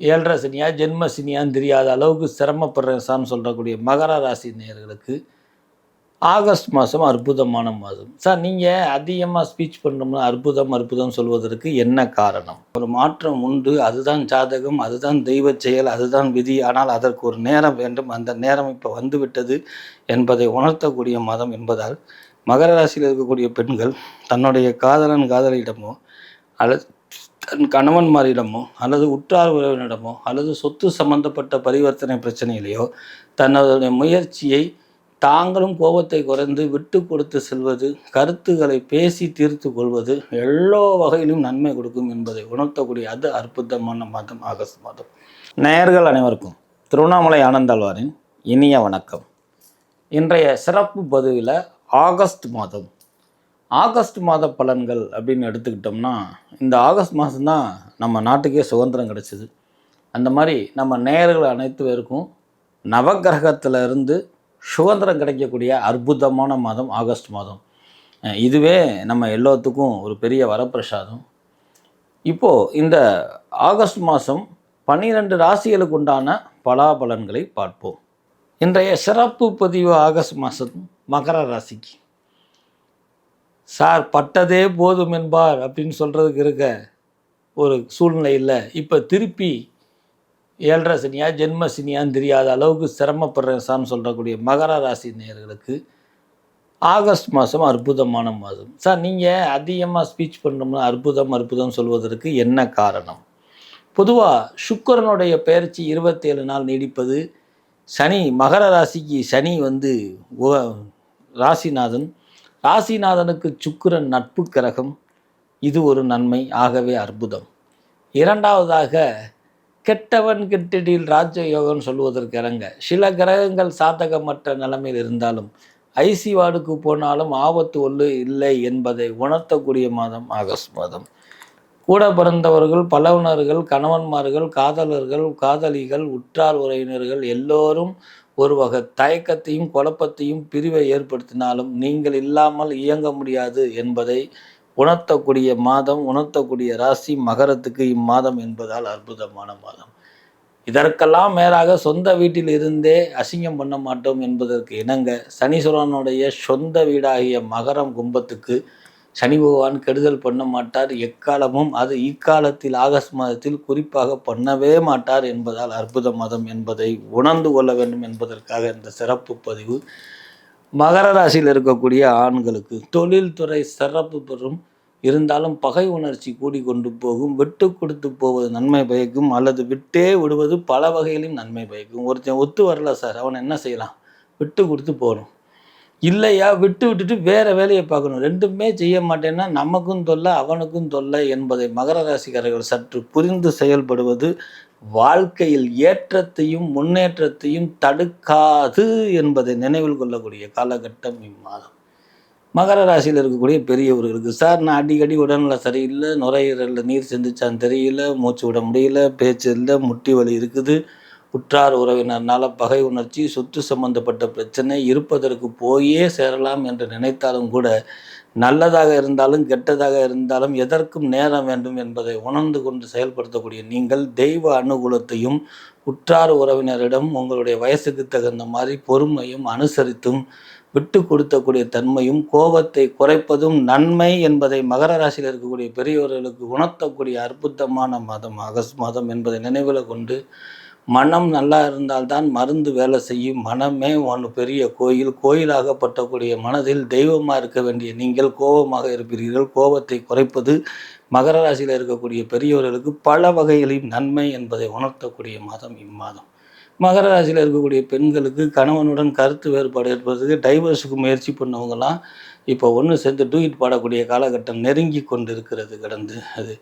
ஏழரை சனியா ஜென்ம சனியான்னு தெரியாத அளவுக்கு சிரமப்படுறேன் சார்னு சொல்கிறக்கூடிய மகர ராசி நேர்களுக்கு ஆகஸ்ட் மாதம் அற்புதமான மாதம். சார் நீங்கள் அதிகமாக ஸ்பீச் பண்ணோம்னா அற்புதம் அற்புதம் சொல்வதற்கு என்ன காரணம்? ஒரு மாற்றம் உண்டு அதுதான் ஜாதகம் அதுதான் தெய்வ செயல் அதுதான் விதி. ஆனால் அதற்கு ஒரு நேரம் வேண்டும். அந்த நேரம் இப்போ வந்துவிட்டது என்பதை உணர்த்தக்கூடிய மாதம் என்பதால் மகர ராசியில் இருக்கக்கூடிய பெண்கள் தன்னுடைய காதலன் காதலியிடமோ அல்லது தன் கணவன்மாரிடமோ அல்லது உற்றார் உறவினரிடமோ அல்லது சொத்து சம்பந்தப்பட்ட பரிவர்த்தனை பிரச்சனையிலேயோ தன்னுடைய முயற்சியை தாங்களும் கோபத்தை குறைந்து விட்டு கொடுத்து செல்வது கருத்துக்களை பேசி தீர்த்து கொள்வது எல்லா வகையிலும் நன்மை கொடுக்கும் என்பதை உணர்த்தக்கூடிய அது அற்புதமான மாதம் ஆகஸ்ட் மாதம். நேயர்கள் அனைவருக்கும் திருவண்ணாமலை ஆனந்தாழ்வாரின் இனிய வணக்கம். இன்றைய சிறப்பு பதிவில் ஆகஸ்ட் மாதம் ஆகஸ்ட் மாத பலன்கள் அப்படின்னு எடுத்துக்கிட்டோம்னா இந்த ஆகஸ்ட் மாதம்தான் நம்ம நாட்டுக்கே சுதந்திரம் கிடச்சிது. அந்த மாதிரி நம்ம நேயர்கள் அனைத்து பேருக்கும் நவகிரகத்தில் இருந்து சுதந்திரம் கிடைக்கக்கூடிய அற்புதமான மாதம் ஆகஸ்ட் மாதம். இதுவே நம்ம எல்லாத்துக்கும் ஒரு பெரிய வரப்பிரசாதம். இப்போது இந்த ஆகஸ்ட் மாதம் பன்னிரெண்டு ராசிகளுக்கு உண்டான பலாபலன்களை பார்ப்போம். இன்றைய சிறப்பு பதிவு ஆகஸ்ட் மாதம் மகர ராசிக்கு. சார் பட்டதே போதும் என்பார் அப்படின்னு சொல்கிறதுக்கு இருக்க ஒரு சூழ்நிலை இல்லை. இப்போ திருப்பி ஏழரை சனியா ஜென்ம சனியான்னு தெரியாத அளவுக்கு சிரமப்படுறேன் சார்னு சொல்கிறக்கூடிய மகர ராசி நேர்களுக்கு ஆகஸ்ட் மாதம் அற்புதமான மாதம். சார் நீங்கள் அதிகமாக ஸ்பீச் பண்ணோம்னா அற்புதம் அற்புதம் சொல்வதற்கு என்ன காரணம்? பொதுவாக சுக்கரனுடைய பெயர்ச்சி இருபத்தேழு நாள் நீடிப்பது சனி மகர ராசிக்கு சனி வந்து ராசிநாதன் ராசிநாதனுக்கு சுக்கிரன் நட்பு கிரகம் இது ஒரு நன்மை ஆகவே அற்புதம். இரண்டாவதாக கெட்டவன் கெட்டடியில் ராஜயோகம்னு சொல்வதற்கு இறங்க. சில கிரகங்கள் சாதகமற்ற நிலைமையில் இருந்தாலும் ஐசி வார்டுக்கு போனாலும் ஆபத்து ஒன்று இல்லை என்பதை உணர்த்தக்கூடிய மாதம் ஆகஸ்ட் மாதம். கூட பிறந்தவர்கள் பலவினர்கள் கணவன்மார்கள் காதலர்கள் காதலிகள் உற்றார் உறவினர்கள் எல்லோரும் ஒரு வகை தயக்கத்தையும் குழப்பத்தையும் பிரிவை ஏற்படுத்தினாலும் நீங்கள் இல்லாமல் இயங்க முடியாது என்பதை உணர்த்தக்கூடிய மாதம் உணர்த்தக்கூடிய ராசி மகரத்துக்கு இம்மாதம் என்பதால் அற்புதமான மாதம். இதற்கெல்லாம் மேலாக சொந்த வீட்டில் இருந்தே அசிங்கம் பண்ண மாட்டோம் என்பதற்கு இணங்க சனீஸ்வரனுடைய சொந்த வீடாகிய மகரம் கும்பத்துக்கு சனி பகவான் கெடுதல் பண்ண மாட்டார். எக்காலமும் அது இக்காலத்தில் ஆகஸ்ட் மாதத்தில் குறிப்பாக பண்ணவே மாட்டார் என்பதால் அற்புத மதம் என்பதை உணர்ந்து கொள்ள வேண்டும் என்பதற்காக இந்த சிறப்பு பதிவு. மகர ராசியில் இருக்கக்கூடிய ஆண்களுக்கு தொழில்துறை சிறப்பு பெறும். இருந்தாலும் பகை உணர்ச்சி கூடி கொண்டு போகும். விட்டு கொடுத்து போவது நன்மை பயக்கும். அல்லது விட்டே விடுவது பல வகையிலும் நன்மை பயக்கும். ஒருத்தன் ஒத்து வரல சார். அவன் என்ன செய்யலாம் விட்டு கொடுத்து போகணும் இல்லையா? விட்டு விட்டுட்டு வேற வேலையை பார்க்கணும். ரெண்டுமே செய்ய மாட்டேன்னா நமக்கும் தொல்லை அவனுக்கும் தொல்லை என்பதை மகர ராசிக்காரர்கள் சற்று புரிந்து செயல்படுவது வாழ்க்கையில் ஏற்றத்தையும் முன்னேற்றத்தையும் தடுக்காது என்பதை நினைவில் கொள்ளக்கூடிய காலகட்டம் இம்மாதம். மகர ராசியில் இருக்கக்கூடிய பெரியவர்களுக்கு சார் நான் அடிக்கடி உடல்நல சரியில்லை. நுரையீரலில் நீர் சிந்திச்சான்னு தெரியல. மூச்சு விட முடியல. பேச்சு இல்லை. முட்டி வலி இருக்குது. உற்றார் உறவினர்னால பகை உணர்ச்சி சொத்து சம்பந்தப்பட்ட பிரச்சனை இருப்பதற்கு போயே சேரலாம் என்று நினைத்தாலும் கூட நல்லதாக இருந்தாலும் கெட்டதாக இருந்தாலும் எதற்கும் நேரம் வேண்டும் என்பதை உணர்ந்து கொண்டு செயல்படுத்தக்கூடிய நீங்கள் தெய்வ அனுகூலத்தையும் உற்றார் உறவினரிடம் உங்களுடைய வயசுக்கு தகுந்த மாதிரி பொறுமையும் அனுசரித்தும் விட்டு கொடுத்தக்கூடிய தன்மையும் கோபத்தை குறைப்பதும் நன்மை என்பதை மகர ராசியில் இருக்கக்கூடிய பெரியவர்களுக்கு உணர்த்தக்கூடிய அற்புதமான மாதம் ஆகஸ்ட் மாதம் என்பதை நினைவில் கொண்டு மனம் நல்லா இருந்தால்தான் மருந்து வேலை செய்யும். மனமே ஒன்று பெரிய கோயில். கோயிலாகப்பட்டக்கூடிய மனதில் தெய்வமாக இருக்க வேண்டிய நீங்கள் கோபமாக இருப்பீர்கள். கோபத்தை குறைப்பது மகர ராசியில் இருக்கக்கூடிய பெரியவர்களுக்கு பல வகைகளிலும் நன்மை என்பதை உணர்த்தக்கூடிய மாதம் இம்மாதம். மகர ராசியில் இருக்கக்கூடிய பெண்களுக்கு கணவனுடன் கருத்து வேறுபாடு ஏற்படுறதுக்கு டைவர்ஸுக்கு முயற்சி பண்ணவங்கலாம் இப்போ ஒன்று சேர்ந்து டூயிட் பாடக்கூடிய காலகட்டம் நெருங்கி கொண்டு இருக்கிறது கடந்து அது.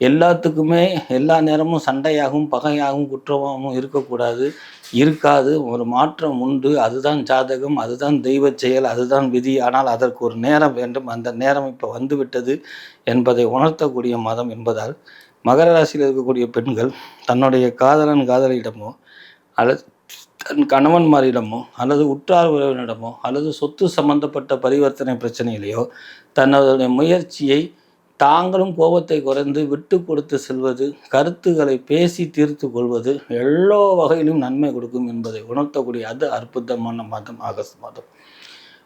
எல்லாத்துக்குமே எல்லா நேரமும் சண்டையாகவும் பகையாகவும் குற்றமாகவும் இருக்கக்கூடாது. இருக்காது. ஒரு மாற்றம் உண்டு. அதுதான் ஜாதகம் அதுதான் தெய்வ செயல் அதுதான் விதி. ஆனால் அதற்கு ஒரு நேரம் வேண்டும். அந்த நேரம் இப்போ வந்துவிட்டது என்பதை உணர்த்தக்கூடிய மாதம் என்பதால் மகர ராசியில் இருக்கக்கூடிய பெண்கள் தன்னுடைய காதலன் காதலியிடமோ அல்லது தன் கணவன்மாரிடமோ அல்லது உற்றார் உறவினரிடமோ அல்லது சொத்து சம்பந்தப்பட்ட பரிவர்த்தனை பிரச்சனையிலேயோ தன்னுடைய முயற்சியை தாங்களும் கோபத்தை குறைந்து விட்டு கொடுத்து செல்வது கருத்துக்களை பேசி தீர்த்து கொள்வது எல்லா வகையிலும் நன்மை கொடுக்கும் என்பதை உணர்த்தக்கூடிய அது அற்புதமான மாதம் ஆகஸ்ட் மாதம்.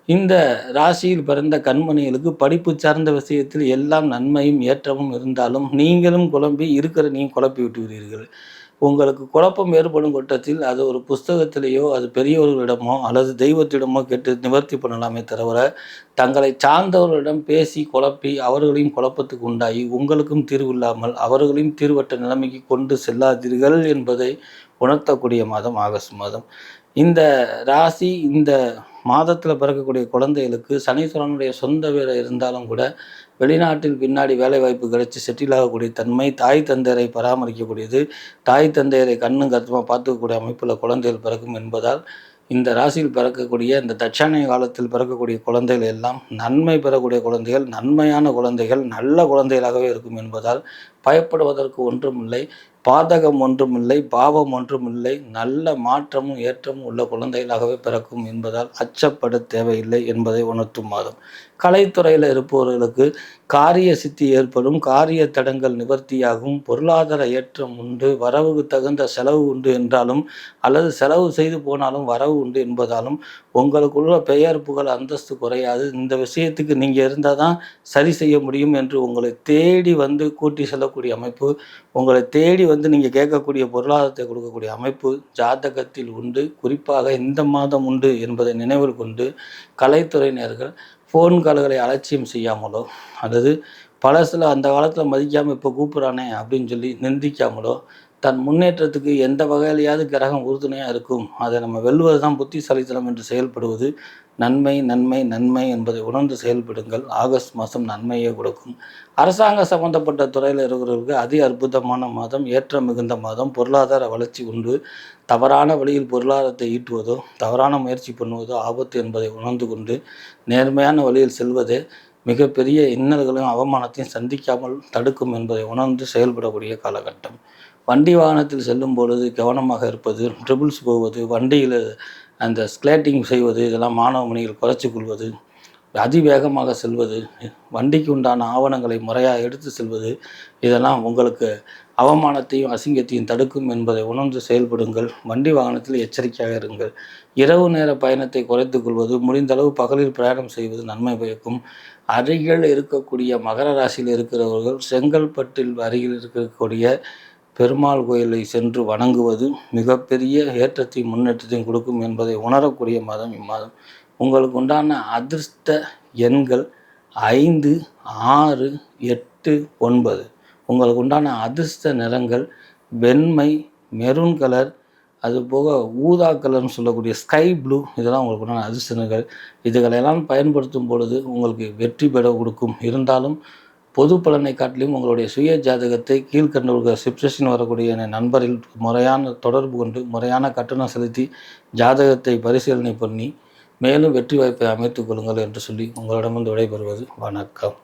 இந்த ராசியில் பிறந்த கண்மணிகளுக்கு படிப்பு சார்ந்த விஷயத்தில் எல்லாம் நன்மையும் ஏற்றமும் இருந்தாலும் நீங்களும் குழம்பி இருக்கிற நீங்கள் குழப்பி விட்டுகிறீர்கள் உங்களுக்கு குழப்பம் ஏற்படும் கட்டத்தில் அது ஒரு புஸ்தகத்திலேயோ அது பெரியவர்களிடமோ அல்லது தெய்வத்திடமோ கேட்டு நிவர்த்தி பண்ணலாமே தவிர தங்களை சார்ந்தவர்களிடம் பேசி குழப்பி அவர்களையும் குழப்பத்துக்கு உண்டாகி உங்களுக்கும் தீர்வு இல்லாமல் அவர்களையும் தீர்வற்ற நிலைமைக்கு கொண்டு செல்லாதீர்கள் என்பதை உணர்த்தக்கூடிய மாதம் ஆகஸ்ட் மாதம். இந்த ராசி இந்த மாதத்தில் பிறக்கக்கூடிய குழந்தைகளுக்கு சனீஸ்வரனுடைய சொந்த வேலை இருந்தாலும் கூட வெளிநாட்டில் பின்னாடி வேலை வாய்ப்பு கிடைச்சி செட்டில் ஆகக்கூடிய தன்மை தாய் தந்தையரை பராமரிக்கக்கூடியது தாய் தந்தையரை கண்ணும் கருத்துமாக பார்த்துக்கக்கூடிய அமைப்பில் குழந்தைகள் பிறக்கும் என்பதால் இந்த ராசியில் பிறக்கக்கூடிய இந்த தட்சணை காலத்தில் பிறக்கக்கூடிய குழந்தைகள் எல்லாம் நன்மை பெறக்கூடிய குழந்தைகள் நன்மையான குழந்தைகள் நல்ல குழந்தைகளாகவே இருக்கும் என்பதால் பயப்படுவதற்கு ஒன்றுமில்லை பாதகம் ஒன்றுமில்லை பாவம் ஒன்றுமில்லை நல்ல மாற்றமும் ஏற்றமும் உள்ள குழந்தைகளாகவே பிறக்கும் என்பதால் அச்சப்பட தேவையில்லை என்பதை உணர்த்தும் மாதம். கலைத்துறையில் இருப்பவர்களுக்கு காரிய சித்தி ஏற்படும் காரிய தடங்கள் நிவர்த்தியாகும் பொருளாதார ஏற்றம் உண்டு வரவுக்கு தகுந்த செலவு உண்டு என்றாலும் அல்லது செலவு செய்து போனாலும் வரவு உண்டு என்பதாலும் உங்களுக்குள்ள பெயர் புகழ் அந்தஸ்து குறையாது. இந்த விஷயத்துக்கு நீங்கள் இருந்தால் தான் சரி செய்ய முடியும் என்று உங்களை தேடி வந்து கூட்டி செல்லக்கூடிய அமைப்பு உங்களை தேடி வந்து நீங்கள் கேட்கக்கூடிய பொருளாதாரத்தை கொடுக்கக்கூடிய அமைப்பு ஜாதகத்தில் உண்டு. குறிப்பாக இந்த மாதம் உண்டு என்பதை நினைவில் கொண்டு கலைத்துறையினர்கள் ஃபோன் கால்களை அலட்சியம் செய்யாமலோ அல்லது பழசில் அந்த காலத்தில் மதிக்காமல் இப்போ கூப்பிட்றானே அப்படின்னு சொல்லி நிந்திக்காமலோ தன் முன்னேற்றத்துக்கு எந்த வகையிலையாவது கிரகம் உறுதுணையாக இருக்கும். அதை நம்ம வெல்வது தான் புத்திசாலித்தனம் என்று செயல்படுவது. நன்மை நன்மை நன்மை என்பதை உணர்ந்து செயல்படுங்கள். ஆகஸ்ட் மாதம் நன்மையை கொடுக்கும். அரசாங்க சம்பந்தப்பட்ட துறையில் இருக்கிறவர்களுக்கு அதி அற்புதமான மாதம் ஏற்ற மிகுந்த மாதம் பொருளாதார வளர்ச்சி உண்டு. தவறான வழியில் பொருளாதாரத்தை ஈட்டுவதோ தவறான முயற்சி பண்ணுவதோ ஆபத்து என்பதை உணர்ந்து கொண்டு நேர்மையான வழியில் செல்வதே மிகப்பெரிய இன்னல்களையும் அவமானத்தையும் சந்திக்காமல் தடுக்கும் என்பதை உணர்ந்து செயல்படக்கூடிய காலகட்டம். வண்டி வாகனத்தில் செல்லும் பொழுது கவனமாக இருப்பது ட்ரிபிள்ஸ் போவது வண்டியில் அந்த ஸ்க்லேட்டிங் செய்வது இதெல்லாம் மாணவ மணிகள் குறைச்சி கொள்வது அதிவேகமாக செல்வது வண்டிக்கு உண்டான ஆவணங்களை முறையாக எடுத்து செல்வது இதெல்லாம் உங்களுக்கு அவமானத்தையும் அசிங்கத்தையும் தடுக்கும் என்பதை உணர்ந்து செயல்படுங்கள். வண்டி வாகனத்தில் எச்சரிக்கையாக இருங்கள். இரவு நேர பயணத்தை குறைத்து கொள்வது முடிந்தளவு பகலில் பிரயாணம் செய்வது நன்மை பயக்கும். அருகில் இருக்கக்கூடிய மகர ராசியில் இருக்கிறவர்கள் செங்கல்பட்டில் அருகில் இருக்கக்கூடிய பெருமாள் கோயிலை சென்று வணங்குவது மிகப்பெரிய ஏற்றத்தையும் முன்னேற்றத்தையும் கொடுக்கும் என்பதை உணரக்கூடிய மாதம் இம்மாதம். உங்களுக்கு உண்டான அதிர்ஷ்ட எண்கள் ஐந்து ஆறு எட்டு ஒன்பது. உங்களுக்கு உண்டான அதிர்ஷ்ட நிறங்கள் வெண்மை மெரூன் கலர் அது போக ஊதா கலர்னு சொல்லக்கூடிய ஸ்கை ப்ளூ இதெல்லாம் உங்களுக்கு உண்டான அதிர்ஷ்ட நிறங்கள். இதுகளெல்லாம் பயன்படுத்தும் பொழுது உங்களுக்கு வெற்றி பெற கொடுக்கும். இருந்தாலும் பொது பலனை காட்டிலும் உங்களுடைய சுய ஜாதகத்தை கீழ்கண்ட சிப்சேஷன் வரக்கூடிய நண்பரில் முறையான தொடர்பு கொண்டு முறையான கட்டணம் செலுத்தி ஜாதகத்தை பரிசீலனை பண்ணி மேலும் வெற்றி வாய்ப்பை அமைத்துக் கொள்ளுங்கள் என்று சொல்லி உங்களிடமிருந்து விடைபெறுவது வணக்கம்.